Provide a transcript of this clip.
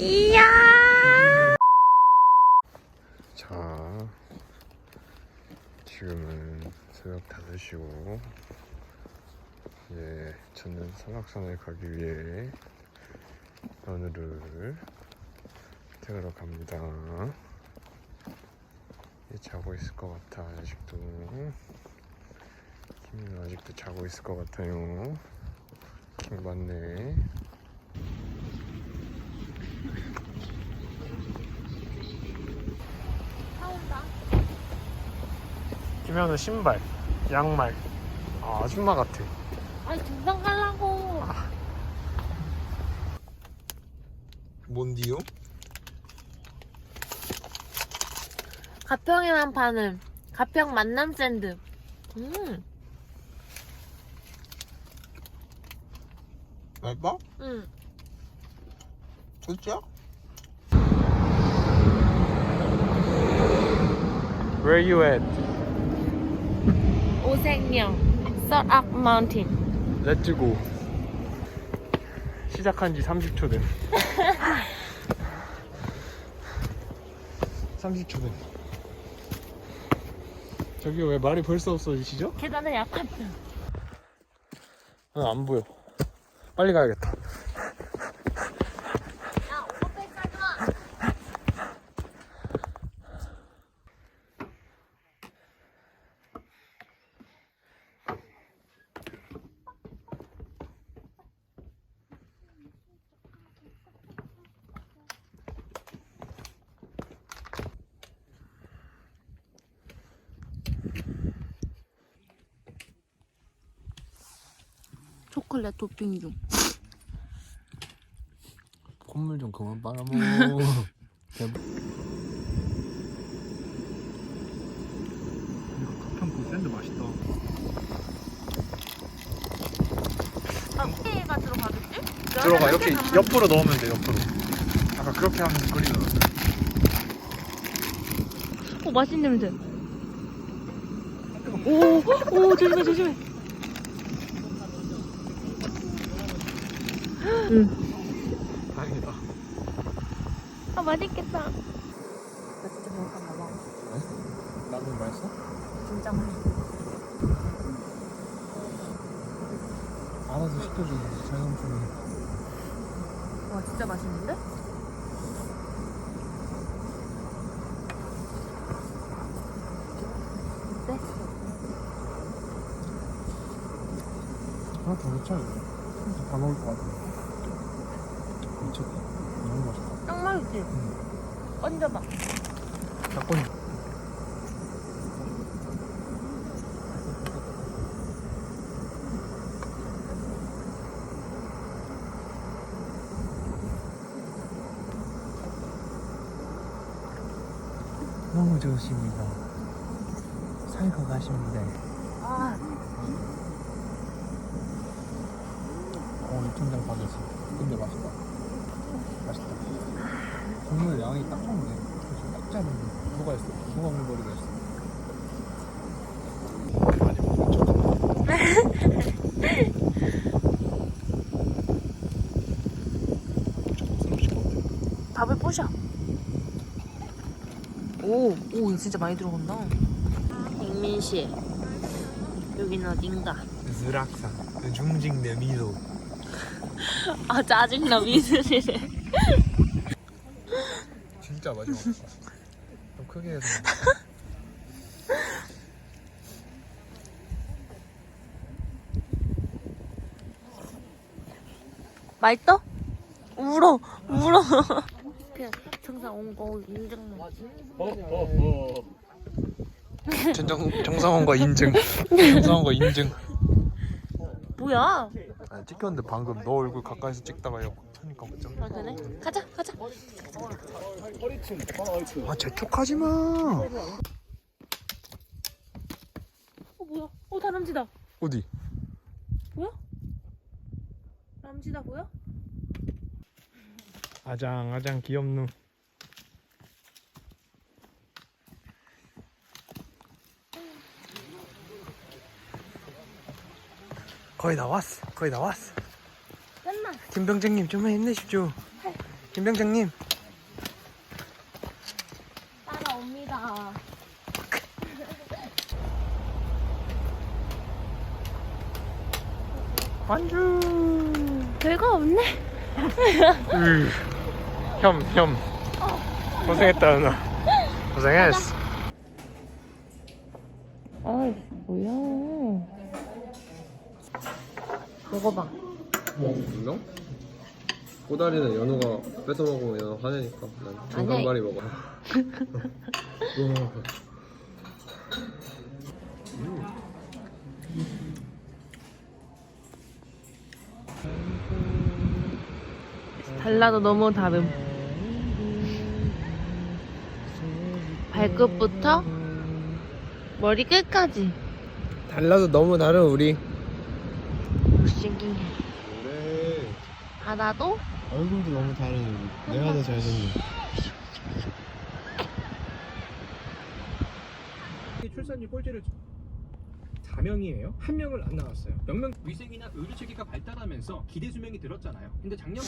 이야. 자, 지금은 새벽 5시고, 이제 저는 설악산에 가기 위해 연우를 태우러 갑니다. 얘 자고 있을 것 같아, 아직도. 김이는 아직도 자고 있을 것 같아요. 킹 맞네. 김현우 신발, 양말. 아, 아줌마 같아. 아니 등산 가려고. 뭔디요? 가평에만 파는 가평 만남 샌드. 음, 맛봐? 음. 진짜? Where you at? 오색령 설악 마운틴. Let's go. 시작한 지 30초 된. 30초 된. 저기 왜 말이 벌써 없어지시죠? 계단에 약간. 아, 안 보여. 빨리 가야겠다. 초콜릿 토핑 중. 콧물 좀 그만 빨아먹어. 가평 샌드 맛있다. 어디가 들어가겠지? 들어가 이렇게 옆으로 넣으면 돼 옆으로. 아까 그렇게 하면 끓이더라고. 오 맛있는 냄새. 오, 오 조심해 조심해. 응. 다행이다. 아 맛있겠다. 나 진짜 배고파 봐봐. 라면 맛있어? 진짜 맛있어. 알아서 시켜줘. 자연스럽게. 와 진짜 맛있는데? 어때? 하나 더 넣자 이거. 다 먹을 것 같아. 미쳤다. 너무 맛있다. 딱 맛있지? 얹어봐. 닭꼬니. 너무 좋으십니다. 살고 가십니다. 아 어, 입천장 받았어. 근데 맛있다. 맛있다. 국물 양이 딱 좋네. 그래서 딱 잡은 뭐가 있어? 뭐가 있어? 많이 먹는 척. 밥을 부셔. 오, 오 진짜 많이 들어간다. 백민씨 여기는 어딘가? 스락산 중징대 미소 아 짜증나 미술이래. 진짜 마지막 좀 크게 해서 맛있어? 울어, 울어. 그냥 청산 온거 인증. 정정, 정상원과 인증 정상원과 인증 뭐야? 아, 찍혔는데 방금 너 얼굴 가까이서 찍다가 요 하니까 좀. 아 그래? 가자, 가자. 아 재촉하지 마. 어 뭐야? 어 다람쥐다. 어디? 뭐야? 남지다 보여? 아장 아장 귀엽누. 거의 다 왔어. 거의 다 왔어. 끝나. 김병장님 좀만 힘내십시오. 김병장님 따라옵니다. 완주 별거 없네. 혐혐 고생했다 누나 고생했어 아, 뭐야. 먹어봐. 인정? 꼬다리는 연우가 뺏어 먹으면 연우 화내니까 난 중간발이 먹어. 달라도 너무 다름. 발끝부터 머리 끝까지. 달라도 너무 다른 우리 싱싱해. 그래. 하나도 얼굴도 너무 다른 우리. 내가 더 잘생긴. 출산율 꼴찌를 자명이에요. 한 명을 안 나왔어요. 몇명 위생이나 의료 체계가 발달하면서 기대 수명이 들었잖아요. 근데 작년